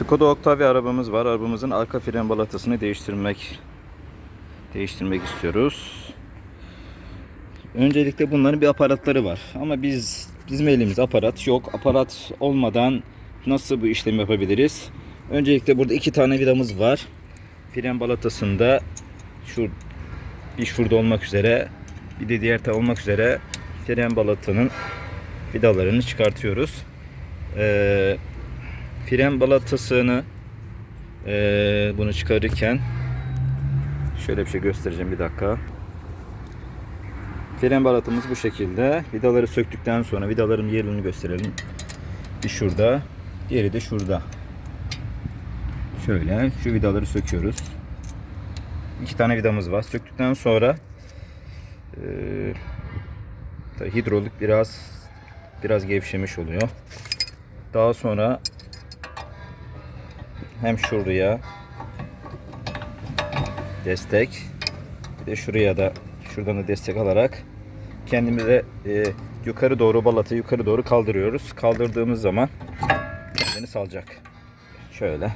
Skoda Octavia arabamız var. Arabamızın arka fren balatasını değiştirmek değiştirmek istiyoruz. Öncelikle bunların bir aparatları var. Ama biz bizim elimiz aparat yok. Aparat olmadan nasıl bu işlemi yapabiliriz? Öncelikle burada iki tane vidamız var. Fren balatasında şu bir şurada olmak üzere bir de diğer taraf olmak üzere fren balatanın vidalarını çıkartıyoruz. Ee, fren balatasını ee, bunu çıkarırken şöyle bir şey göstereceğim bir dakika. Fren balatamız bu şekilde. Vidaları söktükten sonra vidaların yerini gösterelim. Bir şurada, diğeri de şurada. Şöyle şu vidaları söküyoruz. İki tane vidamız var. Söktükten sonra e, hidrolik biraz biraz gevşemiş oluyor. Daha sonra hem şuraya destek bir de şuraya da şuradan da destek alarak kendimize e, yukarı doğru balatı yukarı doğru kaldırıyoruz. Kaldırdığımız zaman kendini salacak. Şöyle.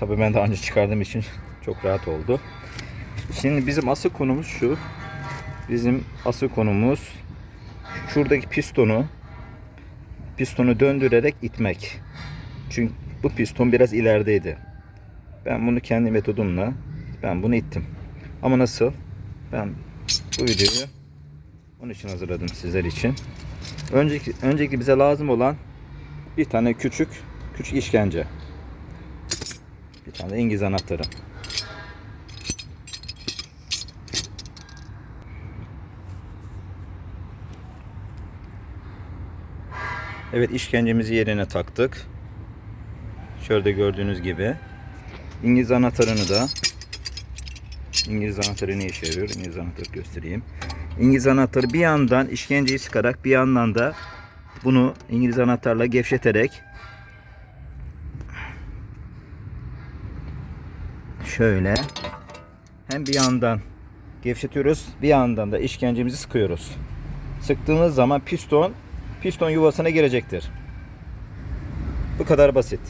Tabii ben daha önce çıkardığım için çok rahat oldu. Şimdi bizim asıl konumuz şu. Bizim asıl konumuz şuradaki pistonu pistonu döndürerek itmek. Çünkü bu piston biraz ilerideydi. Ben bunu kendi metodumla ben bunu ittim. Ama nasıl? Ben bu videoyu onun için hazırladım sizler için. Önceki, önceki bize lazım olan bir tane küçük küçük işkence. Bir tane İngiliz anahtarı. Evet işkencemizi yerine taktık. Şöyle gördüğünüz gibi. İngiliz anahtarını da İngiliz anahtarı ne işe yarıyor? İngiliz anahtarı göstereyim. İngiliz anahtarı bir yandan işkenceyi sıkarak bir yandan da bunu İngiliz anahtarla gevşeterek şöyle hem bir yandan gevşetiyoruz bir yandan da işkencemizi sıkıyoruz. Sıktığımız zaman piston piston yuvasına girecektir. Bu kadar basit.